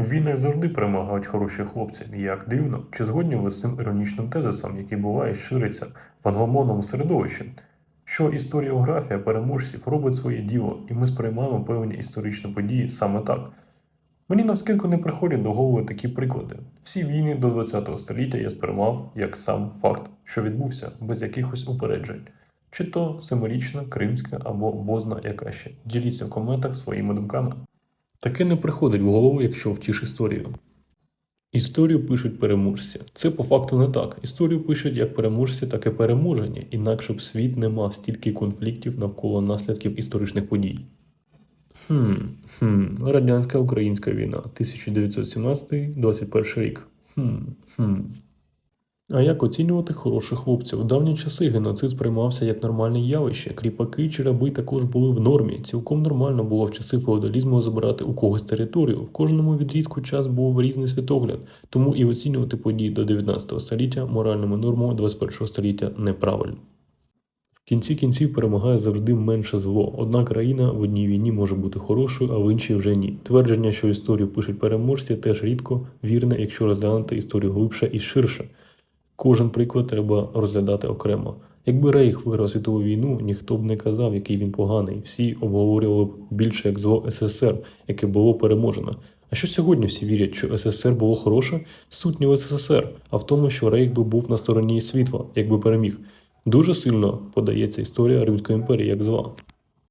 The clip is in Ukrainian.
У війнах завжди перемагають хороші хлопці. Як дивно, чи згодні ви з цим іронічним тезисом, який буває шириться в англомовному середовищі? Що історіографія переможців робить своє діло, і ми сприймаємо певні історичні події саме так. Мені навскидку не приходять до голови такі приклади. Всі війни до ХХ століття я сприймав як сам факт, що відбувся, без якихось упереджень. Чи то семирічна, кримська або бозна яка ще. Діліться в коментах своїми думками. Таке не приходить в голову, якщо втіш історію. Історію пишуть переможці. Це по факту не так. Історію пишуть як переможці, так і переможені, інакше б світ не мав стільки конфліктів навколо наслідків історичних подій. Хм, хм, радянська українська війна, 1917-21 рік. Хм, хм. А як оцінювати хороших хлопців? У давні часи геноцид сприймався як нормальне явище. Кріпаки чи раби також були в нормі. Цілком нормально було в часи феодалізму забирати у когось територію. В кожному відрізку час був різний світогляд, тому і оцінювати події до 19 століття моральними нормами 21 століття неправильно. В кінці кінців перемагає завжди менше зло. Одна країна в одній війні може бути хорошою, а в іншій вже ні. Твердження, що історію пишуть переможці, теж рідко вірне, якщо розглянути історію глибше і ширше. Кожен приклад треба розглядати окремо. Якби Рейх виграв світову війну, ніхто б не казав, який він поганий. Всі обговорювали б більше як зло СССР, яке було переможено. А що сьогодні всі вірять, що СССР було хороше? Суть не в СССР, а в тому, що Рейх би був на стороні світла, якби переміг. Дуже сильно подається історія Римської імперії як зла.